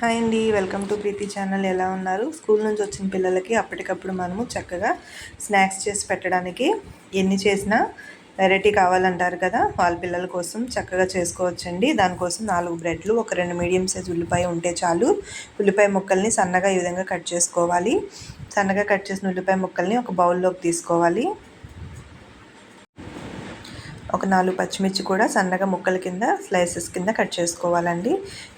Hi అండి welcome to Preethi channel. ఎలా ఉన్నారు? స్కూల్ నుంచి వచ్చిన పిల్లలకి అప్పటికప్పుడు మనము చక్కగా స్నాక్స్ చేసి పెట్టడానికి ఎన్ని చేసినా వెరైటీ కావాలంటారు కదా వాళ్ళ పిల్లల కోసం చక్కగా చేసుకోవచ్చండి. దానికోసం నాలుగు బ్రెడ్లు ఒక రెండు మీడియం సైజ్ ఉల్లిపాయ ఉంటే చాలు. ఉల్లిపాయ ముక్కల్ని సన్నగా ఈ విధంగా కట్ చేసుకోవాలి. సన్నగా కట్ చేసిన ఉల్లిపాయ ముక్కల్ని ఒక బౌల్లోకి తీసుకోవాలి. ఒక నాలుగు పచ్చిమిర్చి కూడా సన్నగా ముక్కల కింద స్లైసెస్ కింద కట్ చేసుకోవాలండి.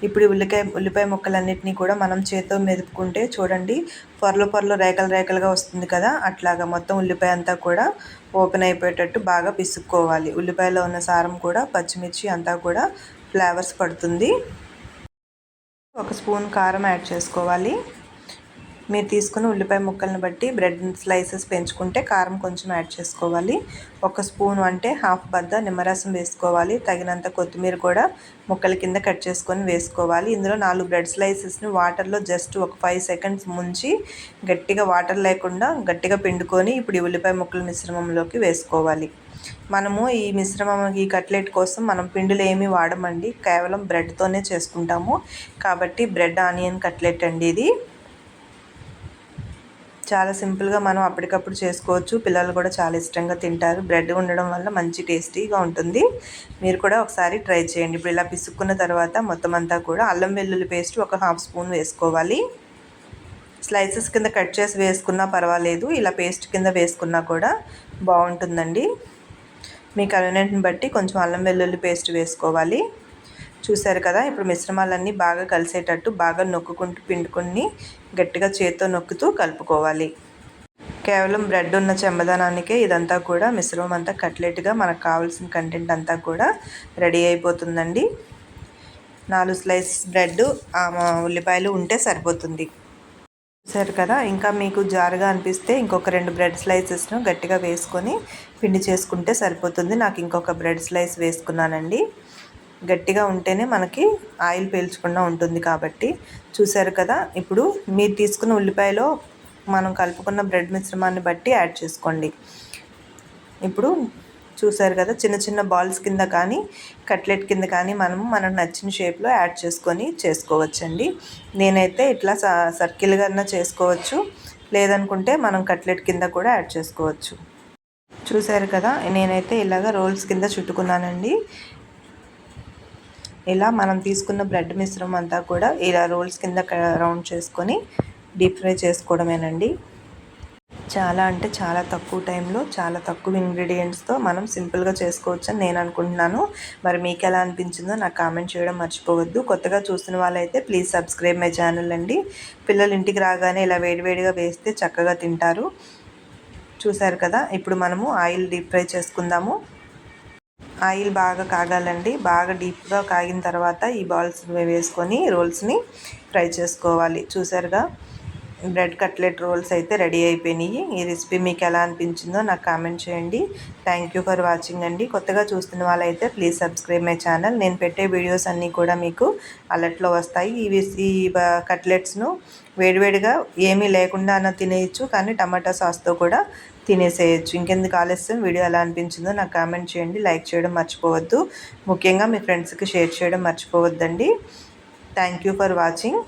ఇప్పుడు ఉల్లికాయ ఉల్లిపాయ ముక్కలన్నింటినీ కూడా మనం చేతితో మెదుపుకుంటే చూడండి పొరలు పొరలు రేకలు రేకలుగా వస్తుంది కదా అట్లాగా మొత్తం ఉల్లిపాయ అంతా కూడా ఓపెన్ అయిపోయేటట్టు బాగా పిసుక్కోవాలి. ఉల్లిపాయలో ఉన్న సారం కూడా పచ్చిమిర్చి అంతా కూడా ఫ్లేవర్స్ పడుతుంది. ఒక స్పూన్ కారం యాడ్ చేసుకోవాలి. మీరు తీసుకున్న ఉల్లిపాయ ముక్కలను బట్టి బ్రెడ్ స్లైసెస్ పెంచుకుంటే కారం కొంచెం యాడ్ చేసుకోవాలి. ఒక స్పూన్ అంటే హాఫ్ బద్ద నిమ్మరసం వేసుకోవాలి. తగినంత కొత్తిమీర కూడా ముక్కల కింద కట్ చేసుకొని వేసుకోవాలి. ఇందులో నాలుగు బ్రెడ్ స్లైసెస్ని వాటర్లో జస్ట్ ఒక ఫైవ్ సెకండ్స్ ముంచి గట్టిగా వాటర్ లేకుండా గట్టిగా పిండుకొని ఇప్పుడు ఈ ఉల్లిపాయ ముక్కల మిశ్రమంలోకి వేసుకోవాలి. మనము ఈ మిశ్రమం ఈ కట్లెట్ కోసం మనం పిండిలు ఏమీ వాడమండి. కేవలం బ్రెడ్తోనే చేసుకుంటాము. కాబట్టి బ్రెడ్ ఆనియన్ కట్లెట్ అండి ఇది. చాలా సింపుల్గా మనం అప్పటికప్పుడు చేసుకోవచ్చు. పిల్లలు కూడా చాలా ఇష్టంగా తింటారు. బ్రెడ్ ఉండడం వల్ల మంచి టేస్టీగా ఉంటుంది. మీరు కూడా ఒకసారి ట్రై చేయండి. ఇప్పుడు ఇలా పిసుక్కున్న తర్వాత మొత్తం అంతా కూడా అల్లం వెల్లుల్లి పేస్ట్ ఒక హాఫ్ స్పూన్ వేసుకోవాలి. స్లైసెస్ కింద కట్ చేసి వేసుకున్నా పర్వాలేదు. ఇలా పేస్ట్ కింద వేసుకున్నా కూడా బాగుంటుందండి. మీ కన్వీనియంట్ని బట్టి కొంచెం అల్లం వెల్లుల్లి పేస్ట్ వేసుకోవాలి. చూసారు కదా ఇప్పుడు మిశ్రమాలన్నీ బాగా కలిసేటట్టు బాగా నొక్కుకుంటూ పిండుకొని గట్టిగా చేత్తో నొక్కుతూ కలుపుకోవాలి. కేవలం బ్రెడ్ ఉన్న చెమ్మదానానికే ఇదంతా కూడా మిశ్రమం అంతా కట్లెట్గా మనకు కావాల్సిన కంటెంట్ అంతా కూడా రెడీ అయిపోతుందండి. నాలుగు స్లైస్ బ్రెడ్ ఉల్లిపాయలు ఉంటే సరిపోతుంది. సరే కదా ఇంకా మీకు జారుగా అనిపిస్తే ఇంకొక రెండు బ్రెడ్ స్లైసెస్ను గట్టిగా వేసుకొని పిండి చేసుకుంటే సరిపోతుంది. నాకు ఇంకొక బ్రెడ్ స్లైస్ వేసుకున్నానండి. గట్టిగా ఉంటేనే మనకి ఆయిల్ పీల్చకుండా ఉంటుంది కాబట్టి చూసారు కదా? ఇప్పుడు మీరు తీసుకున్న ఉల్లిపాయలో మనం కలుపుకున్న బ్రెడ్ మిశ్రమాన్ని బట్టి యాడ్ చేసుకోండి. ఇప్పుడు చూసారు కదా? చిన్న చిన్న బాల్స్ కింద కానీ కట్లెట్ కింద కానీ మనము మనకు నచ్చిన షేప్లో యాడ్ చేసుకొని చేసుకోవచ్చండి. నేనైతే ఇట్లా సర్కిల్గా చేసుకోవచ్చు. లేదనుకుంటే మనం కట్లెట్ కింద కూడా యాడ్ చేసుకోవచ్చు. చూసారు కదా? నేనైతే ఇలాగ రోల్స్ కింద చుట్టుకున్నానండి. ఇలా మనం తీసుకున్న బ్రెడ్ మిశ్రమం అంతా కూడా ఇలా రోల్స్ కింద రౌండ్ చేసుకొని డీప్ ఫ్రై చేసుకోవడమేనండి. చాలా అంటే చాలా తక్కువ టైంలో చాలా తక్కువ ఇంగ్రీడియంట్స్తో మనం సింపుల్గా చేసుకోవచ్చు అని నేను అనుకుంటున్నాను. మరి మీకు ఎలా అనిపించిందో నాకు కామెంట్ చేయడం మర్చిపోవద్దు. కొత్తగా చూసిన వాళ్ళైతే ప్లీజ్ సబ్స్క్రైబ్ మై ఛానల్ అండి. పిల్లలు ఇంటికి రాగానే ఇలా వేడివేడిగా వేస్తే చక్కగా తింటారు. చూసారు కదా ఇప్పుడు మనము ఆయిల్ డీప్ ఫ్రై చేసుకుందాము. ఆయిల్ బాగా కాగాలండి. బాగా డీప్గా కాగిన తర్వాత ఈ బాల్స్ వేసుకొని రోల్స్ని ఫ్రై చేసుకోవాలి. చూసారుగా? బ్రెడ్ కట్లెట్ రోల్స్ అయితే రెడీ అయిపోయినాయి. ఈ రెసిపీ మీకు ఎలా అనిపించిందో నాకు కామెంట్ చేయండి. థ్యాంక్ యూ ఫర్ వాచింగ్ అండి. కొత్తగా చూస్తున్న వాళ్ళైతే ప్లీజ్ సబ్స్క్రైబ్ మై ఛానల్. నేను పెట్టే వీడియోస్ అన్నీ కూడా మీకు అలర్ట్లో వస్తాయి. ఇవి ఈ కట్లెట్స్ను వేడివేడిగా ఏమీ లేకుండా అన్న తినేయచ్చు. కానీ టమాటా సాస్తో కూడా తినేసేయచ్చు. ఇంకెందుకు ఆలస్యం? వీడియో ఎలా అనిపించిందో నాకు కామెంట్ చేయండి. లైక్ చేయడం మర్చిపోవద్దు. ముఖ్యంగా మీ ఫ్రెండ్స్కి షేర్ చేయడం మర్చిపోవద్దండి. Thank you for watching.